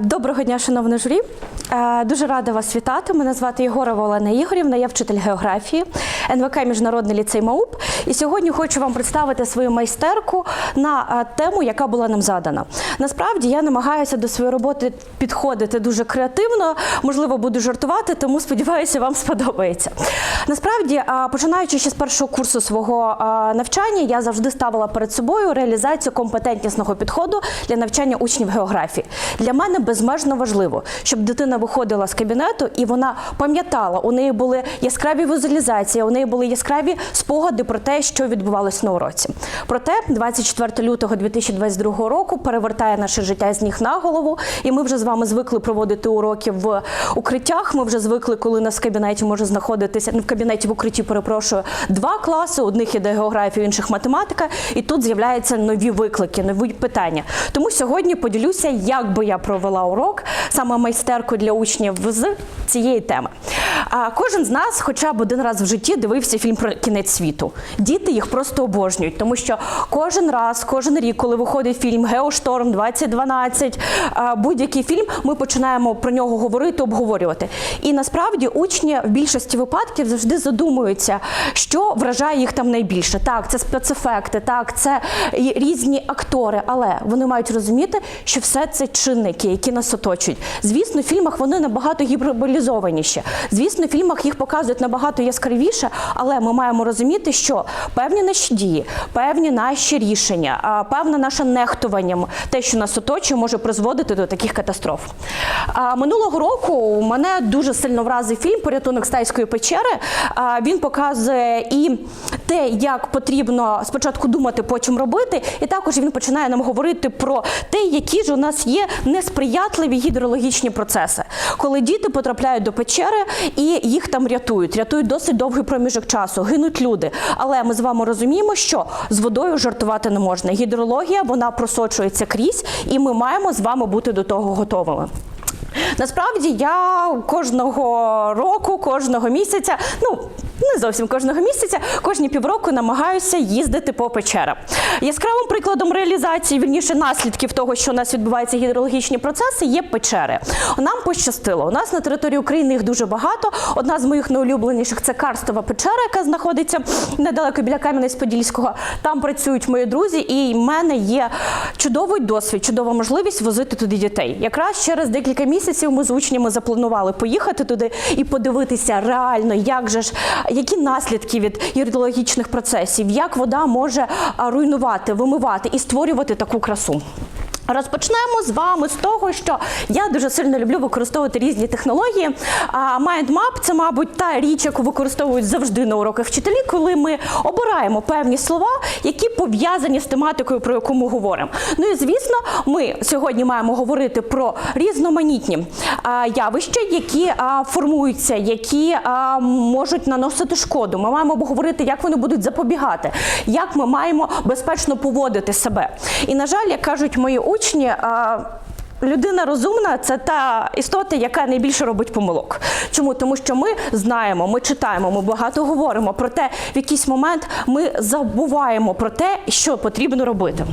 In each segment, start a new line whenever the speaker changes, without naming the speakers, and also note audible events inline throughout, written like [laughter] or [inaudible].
Доброго дня, шановне журі. Дуже рада вас вітати. Мене звати Єгорова Олена Ігорівна, я вчитель географії НВК Міжнародний ліцей МАУП. І сьогодні хочу вам представити свою майстерку на тему, яка була нам задана. Насправді я намагаюся до своєї роботи підходити дуже креативно, можливо, буду жартувати, тому сподіваюся, вам сподобається. Насправді, починаючи ще з першого курсу свого навчання, я завжди ставила перед собою реалізацію компетентнісного підходу для навчання учнів географії. Для мене безмежно важливо, щоб дитина виходила з кабінету і вона пам'ятала, у неї були яскраві візуалізації, у неї були яскраві спогади про те, що відбувалось на уроці. Проте 24 лютого 2022 року перевертає наше життя з ніг на голову, і ми вже з вами звикли проводити уроки в укриттях. Ми вже звикли, коли нас в кабінеті може знаходитися ну, в кабінеті в укритті, перепрошую, два класи. Одних іде географія, інших математика. І тут з'являються нові виклики, нові питання. Тому сьогодні поділюся, як би я провела урок, саме майстерку для учнів з цієї теми. А кожен з нас, хоча б один раз в житті, дивився фільм про кінець світу. Діти їх просто обожнюють, тому що кожен раз, кожен рік, коли виходить фільм Геошторм 2012, будь-який фільм, ми починаємо про нього говорити, обговорювати. І насправді учні в більшості випадків завжди задумуються, що вражає їх там найбільше. Так, це спецефекти, так, це різні актори, але вони мають розуміти, що все це чинники, які нас оточують. Звісно, в фільмах вони набагато гіперболізованіші. Звісно, в фільмах їх показують набагато яскравіше, але ми маємо розуміти, що певні наші дії, певні наші рішення, певне наше нехтуванням, те, що нас оточує, може призводити до таких катастроф. Минулого року мене дуже сильно вразив фільм Порятунок з тайської печери. Він показує і те, як потрібно спочатку думати, потім робити, і також він починає нам говорити про те, які ж у нас є несприятливі гідрологічні процеси, коли діти потрапляють до печери і їх там рятують, рятують досить довгий проміжок часу, гинуть люди. Але ми з вами розуміємо, що з водою жартувати не можна. Гідрологія вона просочується крізь, і ми маємо з вами бути до того готовими. Насправді я кожного року, кожного місяця, ну не зовсім кожного місяця, кожні півроку намагаюся їздити по печерам. Яскравим прикладом реалізації, вірніше наслідків того, що у нас відбуваються гідрологічні процеси, є печери. Нам пощастило. У нас на території України їх дуже багато. Одна з моїх найулюбленіших це Карстова печера, яка знаходиться недалеко біля Кам'янець-Подільського. Там працюють мої друзі, і в мене є чудовий досвід, чудова можливість возити туди дітей. Якраз через декілька місяців ми з учнями запланували поїхати туди і подивитися реально, як же ж які наслідки від юридологічних процесів, як вода може руйнувати, вимивати і створювати таку красу. Розпочнемо з вами з того, що я дуже сильно люблю використовувати різні технології. А MindMap – це, мабуть, та річ, яку використовують завжди на уроках вчителі, коли ми обираємо певні слова, які пов'язані з тематикою, про яку ми говоримо. Ну і звісно, ми сьогодні маємо говорити про різноманітні явища, які формуються, які можуть наносити шкоду. Ми маємо обговорити, як вони будуть запобігати, як ми маємо безпечно поводити себе. І на жаль, як кажуть мої учні. А, Людина розумна це та істота, яка найбільше робить помилок. Чому? Тому що ми знаємо, ми читаємо, ми багато говоримо про те, в якийсь момент ми забуваємо про те, що потрібно робити.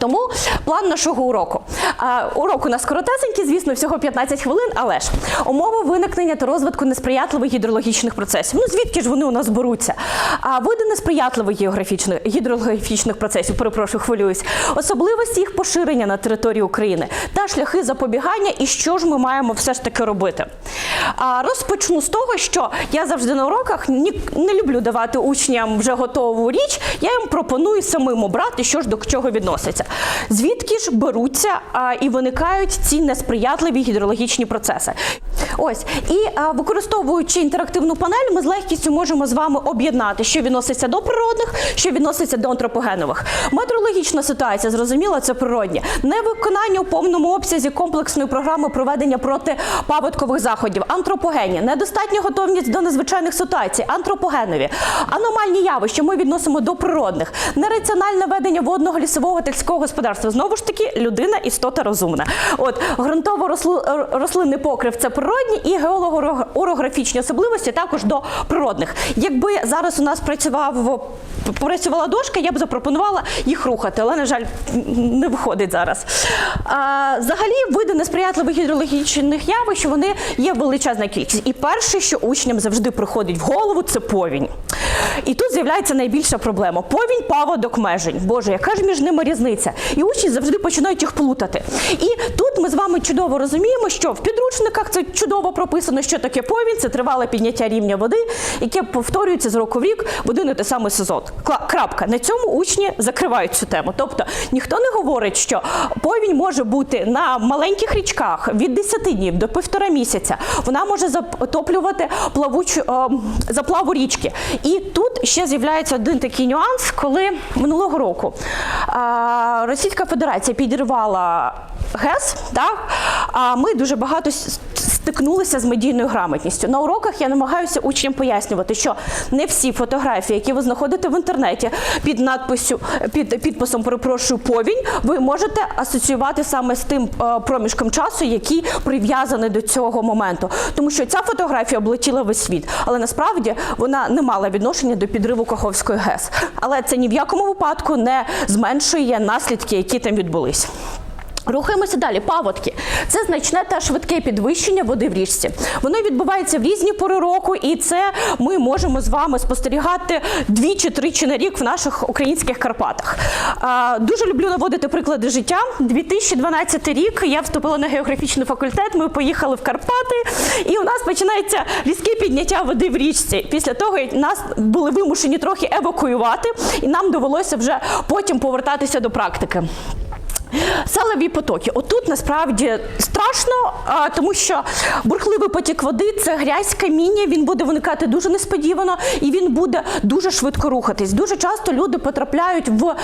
Тому план нашого уроку. А, урок у нас коротесенький, звісно, всього 15 хвилин, але ж умови виникнення та розвитку несприятливих гідрологічних процесів. Ну звідки ж вони у нас беруться? А види несприятливих географічних гідрологічних процесів, перепрошую, хвилююсь, особливості їх поширення на території України та шляхи запобігання, і що ж ми маємо все ж таки робити. А, розпочну з того, що я завжди на уроках не люблю давати учням вже готову річ. Я їм пропоную самим обрати, що ж до чого відноситься. Звідки ж беруться а, і виникають ці несприятливі гідрологічні процеси? Ось і а, використовуючи інтерактивну панель, ми з легкістю можемо з вами об'єднати, що відноситься до природних, що відноситься до антропогенових. Метеорологічна ситуація, зрозуміло, це природні. Невиконання у повному обсязі комплексної програми проведення протипаводкових заходів, антропогенні, недостатня готовність до незвичайних ситуацій, антропогенові, аномальні явища ми відносимо до природних, нераціональне ведення водного лісового сільського господарства. Знову ж таки, людина істота розумна. От ґрунтово рослинний покрив це природні і геолого-орографічні особливості також до природних. Якби зараз у нас працював працювала дошка, я б запропонувала їх рухати, але на жаль, не виходить зараз. А, Взагалі, види несприятливих гідрологічних явищ вони є величезна кількість. І перше, що учням завжди приходить в голову, це повінь. І тут з'являється найбільша проблема: повінь, паводок, межень. Боже, яка ж між ними різниця? І учні завжди починають їх плутати. І тут ми з вами чудово розуміємо, що в підручниках це чудово прописано, що таке повінь, це тривале підняття рівня води, яке повторюється з року в рік в один і той самий сезон. Крапка. На цьому учні закривають цю тему. Тобто ніхто не говорить, що повінь може бути на маленьких річках від 10 днів до півтора місяця. Вона може затоплювати плавучу е, заплаву річки. І тут ще з'являється один такий нюанс, коли минулого року е, Російська Федерація підірвала ГЕС, так? а ми дуже багато стикнулися з медійною грамотністю. На уроках я намагаюся учням пояснювати, що не всі фотографії, які ви знаходите в інтернеті під надписю, під підписом перепрошую повінь, ви можете асоціювати саме з тим е, проміжком часу, який прив'язаний до цього моменту. Тому що ця фотографія облетіла весь світ, але насправді вона не мала відношення до підриву Каховської ГЕС. Але це ні в якому випадку не зменшує наслідки, які там відбулись. Рухаємося далі. Паводки це значне та швидке підвищення води в річці. Воно відбувається в різні пори року, і це ми можемо з вами спостерігати двічі-тричі на рік в наших українських Карпатах. Дуже люблю наводити приклади життя. 2012 рік я вступила на географічний факультет. Ми поїхали в Карпати, і у нас починається різке підняття води в річці. Після того нас були вимушені трохи евакуювати, і нам довелося вже потім повертатися до практики. Селеві потоки. Отут насправді страшно, тому що бурхливий потік води це грязь, каміння. Він буде виникати дуже несподівано і він буде дуже швидко рухатись. Дуже часто люди потрапляють в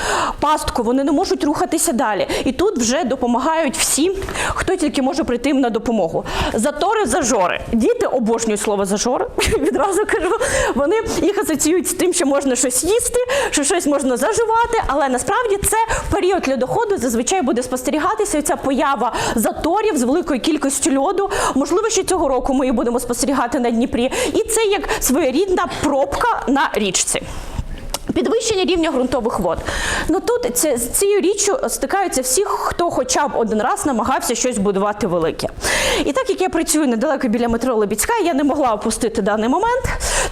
пастку, вони не можуть рухатися далі. І тут вже допомагають всі, хто тільки може прийти їм на допомогу. Затори, зажори. Діти обожнюють слово зажори. [laughs] Відразу кажу. Вони їх асоціюють з тим, що можна щось їсти, що щось можна заживати, але насправді це період льодоходу зазвичай зазвичай буде спостерігатися ця поява заторів з великою кількістю льоду. Можливо, ще цього року ми її будемо спостерігати на Дніпрі, і це як своєрідна пробка на річці. Підвищення рівня ґрунтових вод. Ну тут це, з цією річчю стикаються всі, хто хоча б один раз намагався щось будувати велике. І так як я працюю недалеко біля метро Лебідська, я не могла опустити даний момент,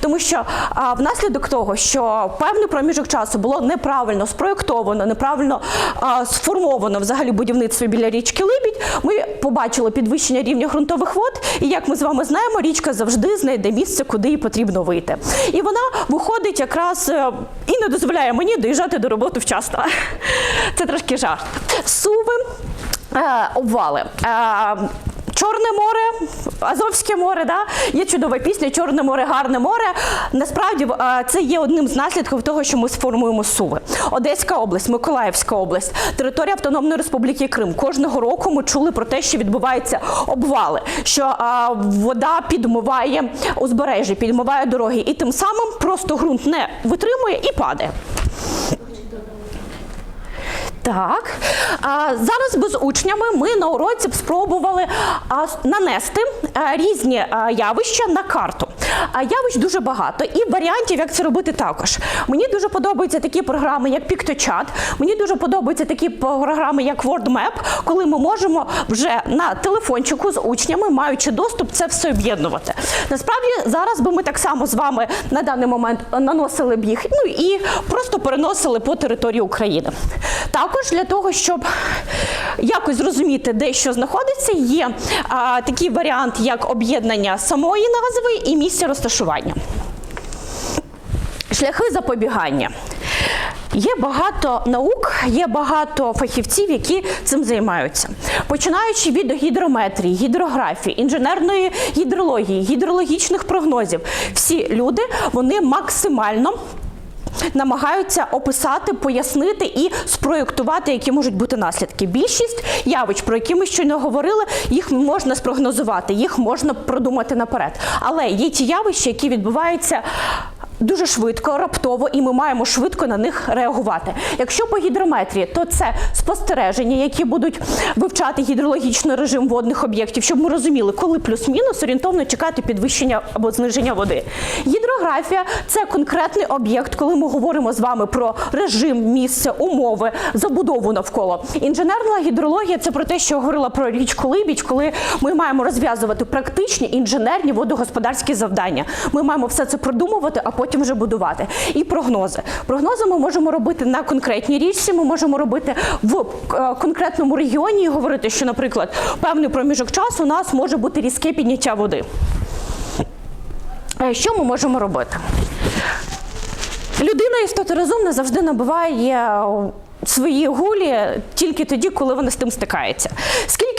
тому що а, внаслідок того, що певний проміжок часу було неправильно спроєктовано, неправильно а, сформовано взагалі будівництво біля річки Либідь, ми побачили підвищення рівня ґрунтових вод, і як ми з вами знаємо, річка завжди знайде місце, куди їй потрібно вийти. І вона виходить якраз е, і не дозволяє мені доїжджати до роботи вчасно. [laughs] Це трошки жарт. Суви, е, обвали. Е, Чорне море, Азовське море, да? є чудова пісня, Чорне море, гарне море. Насправді це є одним з наслідків того, що ми сформуємо суви. Одеська область, Миколаївська область, територія Автономної Республіки Крим. Кожного року ми чули про те, що відбуваються обвали, що а, вода підмиває узбережжя, підмиває дороги, і тим самим просто ґрунт не витримує і падає. Так. А, Зараз би з учнями ми на уроці спробували а, нанести а, різні а, явища на карту. А явищ дуже багато і варіантів, як це робити також. Мені дуже подобаються такі програми, як PictoChat, Мені дуже подобаються такі програми, як WordMap, коли ми можемо вже на телефончику з учнями, маючи доступ, це все об'єднувати. Насправді, зараз би ми так само з вами на даний момент наносили б їх, ну і просто переносили по території України. Також для того, щоб якось зрозуміти, де що знаходиться, є а, такий варіант, як об'єднання самої назви і місця розташування. Шляхи запобігання. Є багато наук, є багато фахівців, які цим займаються. Починаючи від гідрометрії, гідрографії, інженерної гідрології, гідрологічних прогнозів, всі люди вони максимально намагаються описати, пояснити і спроєктувати, які можуть бути наслідки. Більшість явищ, про які ми щойно говорили, їх можна спрогнозувати, їх можна продумати наперед. Але є ті явища, які відбуваються. Дуже швидко, раптово, і ми маємо швидко на них реагувати. Якщо по гідрометрії, то це спостереження, які будуть вивчати гідрологічний режим водних об'єктів, щоб ми розуміли, коли плюс-мінус орієнтовно чекати підвищення або зниження води. Гідрографія це конкретний об'єкт, коли ми говоримо з вами про режим, місце, умови, забудову навколо. Інженерна гідрологія це про те, що я говорила про річку Либідь, коли ми маємо розв'язувати практичні інженерні водогосподарські завдання. Ми маємо все це продумувати, а потім вже будувати. І прогнози. Прогнози ми можемо робити на конкретній річці. Ми можемо робити в е, конкретному регіоні і говорити, що, наприклад, певний проміжок часу у нас може бути різке підняття води. Е, Що ми можемо робити? Людина істота розумна завжди набуває е, свої гулі тільки тоді, коли вона з тим стикається.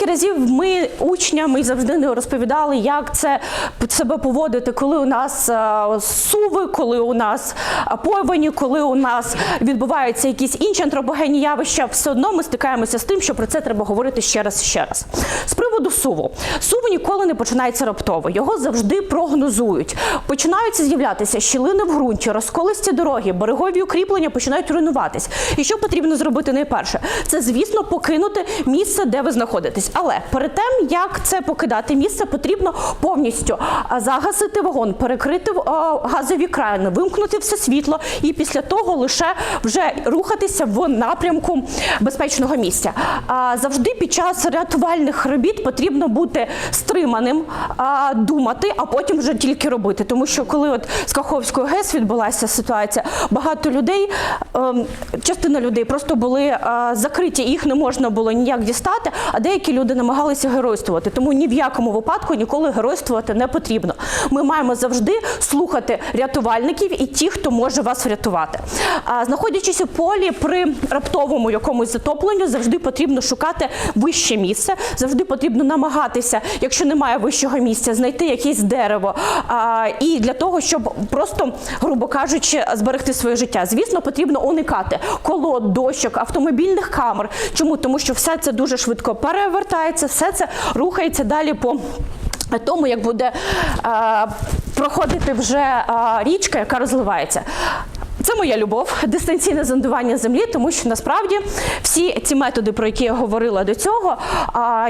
Скільки разів ми учням і завжди не розповідали, як це себе поводити, коли у нас е, суви, коли у нас повені, коли у нас відбуваються якісь інші антропогенні явища, все одно ми стикаємося з тим, що про це треба говорити ще раз і ще раз. З приводу суву. Сув ніколи не починається раптово, його завжди прогнозують. Починаються з'являтися щілини в ґрунті, розколисті дороги, берегові укріплення починають руйнуватись. І що потрібно зробити найперше? Це, звісно, покинути місце, де ви знаходитесь. Але перед тим, як це покидати місце, потрібно повністю загасити вагон, перекрити газові крани, вимкнути все світло і після того лише вже рухатися в напрямку безпечного місця. А, Завжди під час рятувальних робіт потрібно бути стриманим, думати, а потім вже тільки робити. Тому що коли от з Каховською ГЕС відбулася ситуація, багато людей, частина людей просто були е, закриті, їх не можна було ніяк дістати, а деякі люди намагалися геройствувати. Тому ні в якому випадку ніколи геройствувати не потрібно. Ми маємо завжди слухати рятувальників і ті, хто може вас врятувати. А знаходячись у полі при раптовому якомусь затопленню, завжди потрібно шукати вище місце. Завжди потрібно намагатися, якщо немає вищого місця, знайти якесь дерево. А, і для того, щоб просто, грубо кажучи, зберегти своє життя. Звісно, потрібно уникати колод, дощок, автомобільних камер. Чому? Тому що все це дуже швидко перевертається, все це рухається далі по. Тому як буде е, проходити вже а, річка, яка розливається. Це моя любов, дистанційне зондування землі, тому що насправді всі ці методи, про які я говорила до цього,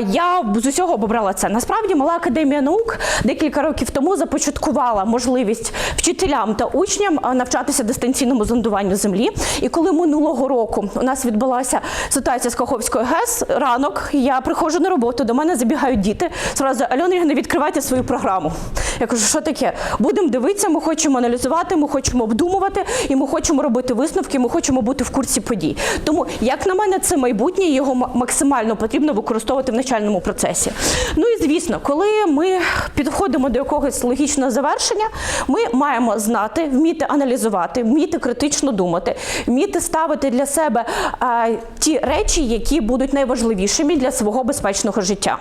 я з усього обрала це. Насправді мала академія наук декілька років тому започаткувала можливість вчителям та учням навчатися дистанційному зондуванню землі. І коли минулого року у нас відбулася ситуація з Каховською ГЕС, ранок я приходжу на роботу, до мене забігають діти. Зразу Альона Ігорівна, відкривайте свою програму. Я кажу, що таке? Будемо дивитися, ми хочемо аналізувати, ми хочемо обдумувати, і ми хочемо робити висновки, ми хочемо бути в курсі подій. Тому, як на мене, це майбутнє, його максимально потрібно використовувати в навчальному процесі. Ну і звісно, коли ми підходимо до якогось логічного завершення, ми маємо знати, вміти аналізувати, вміти критично думати, вміти ставити для себе а, ті речі, які будуть найважливішими для свого безпечного життя.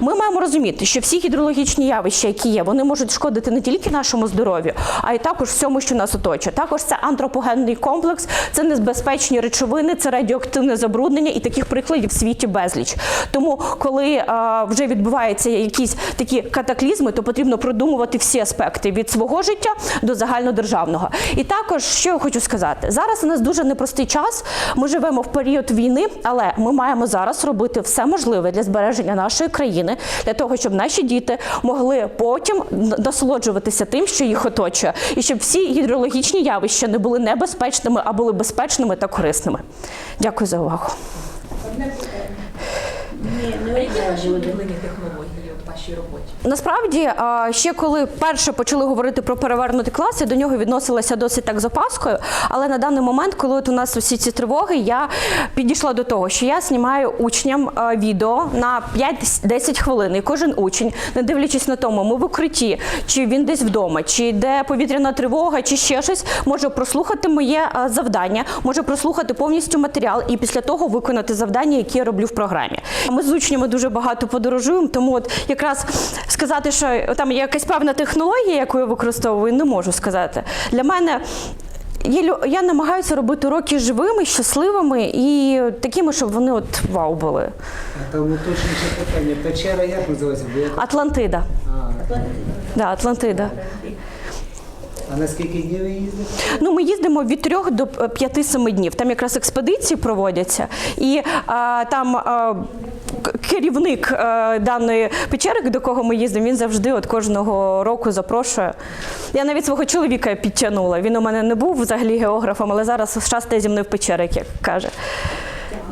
Ми маємо розуміти, що всі гідрологічні явища, які є, вони можуть шкодити не тільки нашому здоров'ю, а й також всьому, що нас оточує. Також це антропогенний комплекс, це небезпечні речовини, це радіоактивне забруднення, і таких прикладів в світі безліч. Тому, коли а, вже відбуваються якісь такі катаклізми, то потрібно продумувати всі аспекти від свого життя до загальнодержавного. І також що я хочу сказати, зараз у нас дуже непростий час. Ми живемо в період війни, але ми маємо зараз робити все можливе для збереження нашої країни, для того, щоб наші діти могли потім насолоджуватися тим, що їх оточує, і щоб всі гідрологічні явища не були небезпечними, а були безпечними та корисними. Дякую за увагу.
А які ваші улюблені технології от в вашій роботі?
Насправді, ще коли перше почали говорити про перевернуті класи, до нього відносилася досить так з опаскою. Але на даний момент, коли от у нас усі ці тривоги, я підійшла до того, що я знімаю учням відео на 5-10 хвилин. І кожен учень, не дивлячись на тому, ми в укритті, чи він десь вдома, чи йде повітряна тривога, чи ще щось, може прослухати моє завдання, може прослухати повністю матеріал і після того виконати завдання, які я роблю в програмі. Ми з учнями дуже багато подорожуємо, тому от якраз сказати, що там є якась певна технологія, яку я використовую, не можу сказати. Для мене я, я намагаюся робити уроки живими, щасливими і такими, щоб вони от вау були.
А там уточніше питання. Печера як називається? Бо я-
Атлантида.
А,
Да, Атлантида.
а на скільки днів ви їздите?
Ну, ми їздимо від 3 до 5-7 днів. Там якраз експедиції проводяться, і а, там а, керівник а, даної печери, до кого ми їздимо, він завжди от кожного року запрошує. Я навіть свого чоловіка підтягнула. Він у мене не був взагалі географом, але зараз часто зі мною в печери, як каже.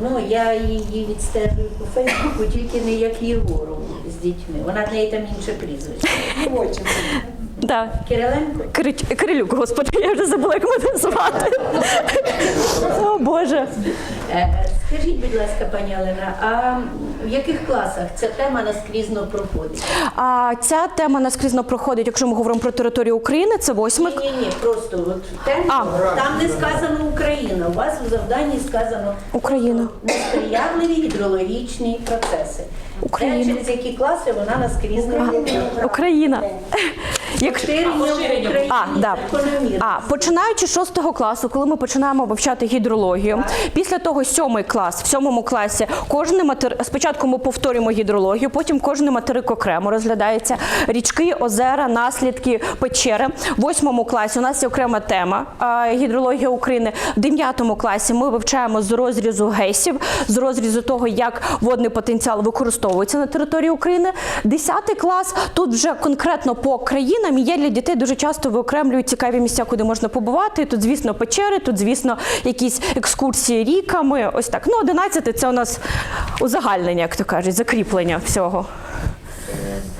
Ну, я її відстежую по Фейсбуку, тільки не як Єгору з дітьми. Вона в неї там інше прізвище.
Да.
Кириленко?
Кирич- Кирилюк, господи, я вже забула, як мене звати. О Боже.
Е, Скажіть, будь ласка, пані Олена, а в яких класах ця тема наскрізно проходить?
А ця тема наскрізно проходить, якщо ми говоримо про територію України, це восьми.
Ні, ні, ні, просто от тема,
А.
там не сказано Україна. У вас у завданні сказано
Україна.
несприятливі гідрологічні процеси.
Україна.
Те, через які класи вона наскрізно проходить.
Україна. Як...
Поширення в Україні
А, да. А, починаючи з шостого класу, коли ми починаємо вивчати гідрологію, після того сьомий клас, в сьомому класі кожен матер... спочатку ми повторюємо гідрологію, потім кожен материк окремо розглядається. Річки, озера, наслідки, печери. В восьмому класі у нас є окрема тема гідрологія України. В дев'ятому класі ми вивчаємо з розрізу гейсів, з розрізу того, як водний потенціал використовується на території України. Десятий клас тут вже конкретно по країнам є для дітей дуже часто виокремлюють цікаві місця, куди можна побувати. Тут, звісно, печери, тут, звісно, якісь екскурсії ріками. Ось так. Ну, одинадцятий це у нас узагальнення, як то кажуть, закріплення всього.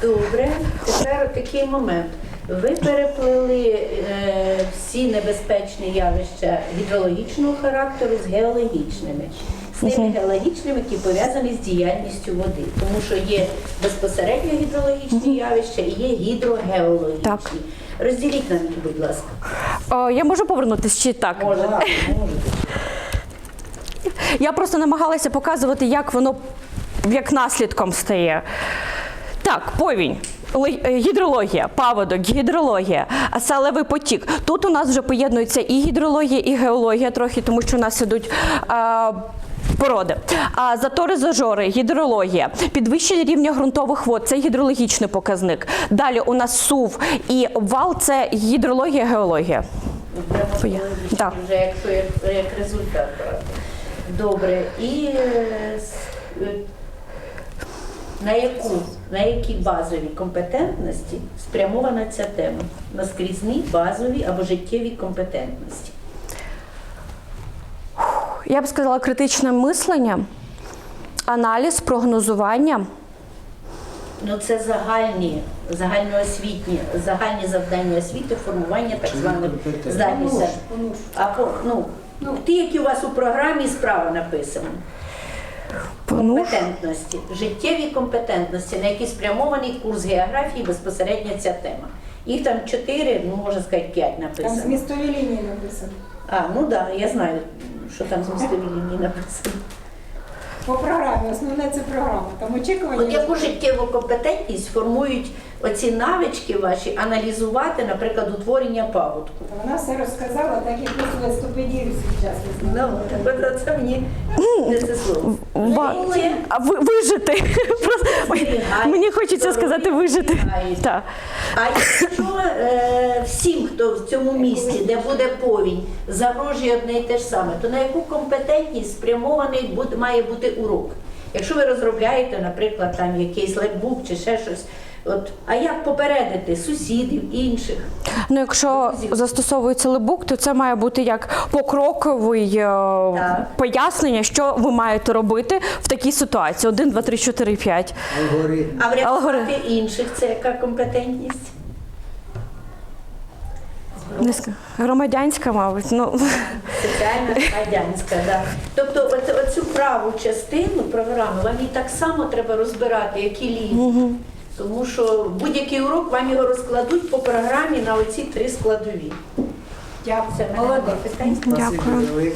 Добре, тепер такий момент. Ви переплели е, всі небезпечні явища гідрологічного характеру з геологічними. З тими геологічними, які пов'язані з діяльністю води. Тому що є безпосередньо гідрологічні явища і є гідрогеологічні.
Так.
Розділіть нам будь ласка.
О, я можу повернутися чи так?
Можете.
можете.
Я просто намагалася показувати, як воно як наслідком стає. Так, повінь. Е, Гідрологія, паводок, гідрологія, салевий потік. Тут у нас вже поєднується і гідрологія, і геологія трохи, тому що у нас ідуть. Породи. А затори зажори, гідрологія, підвищення рівня ґрунтових вод це гідрологічний показник. Далі у нас сув і обвал це гідрологія, геологія. Так.
Вже як, як, результат. Добре. І е, на яку, на які базові компетентності спрямована ця тема? Наскрізні базові або життєві компетентності.
Я б сказала критичне мислення, аналіз, прогнозування.
Ну це загальні, загальноосвітні, загальні завдання освіти, формування так званих
компетентності?
здатністей. А ну, ті, які у вас у програмі справа написані.
Ну,
Компетентності, життєві компетентності, на які спрямований курс географії безпосередньо ця тема. Їх там чотири, ну можна сказати, п'ять
Там
написано.
змістові лінії написано.
А, ну так, да, я знаю, що там змістові лінії написано.
По програмі, основне це програма. Там очікування.
От яку життєву компетентність формують оці навички ваші аналізувати, наприклад, утворення паводку.
Вона все розказала, так як велосипедів зараз
Ну, це мені не це слово.
а ви, вижити. Просто, мені хочеться сказати вижити. Так.
А якщо е, всім, хто в цьому місті, де буде повінь, загрожує одне і те ж саме, то на яку компетентність спрямований буде, має бути урок? Якщо ви розробляєте, наприклад, там якийсь лепбук чи ще щось, от, а як попередити сусідів, інших?
Ну, якщо застосовується лебук, то це має бути як покроковий е, пояснення, що ви маєте робити в такій ситуації. Один, два, три, чотири, п'ять.
Алгоритм.
А врятувати
Алгоритм.
інших це яка компетентність?
Громадянська, мабуть. Ну.
Соціальна [laughs] громадянська, да. Тобто оце- оцю праву частину програми вам її так само треба розбирати, як і лінії. Тому що будь-який урок вам його розкладуть по програмі на оці три складові.
Дякую. Молодець.
Дякую.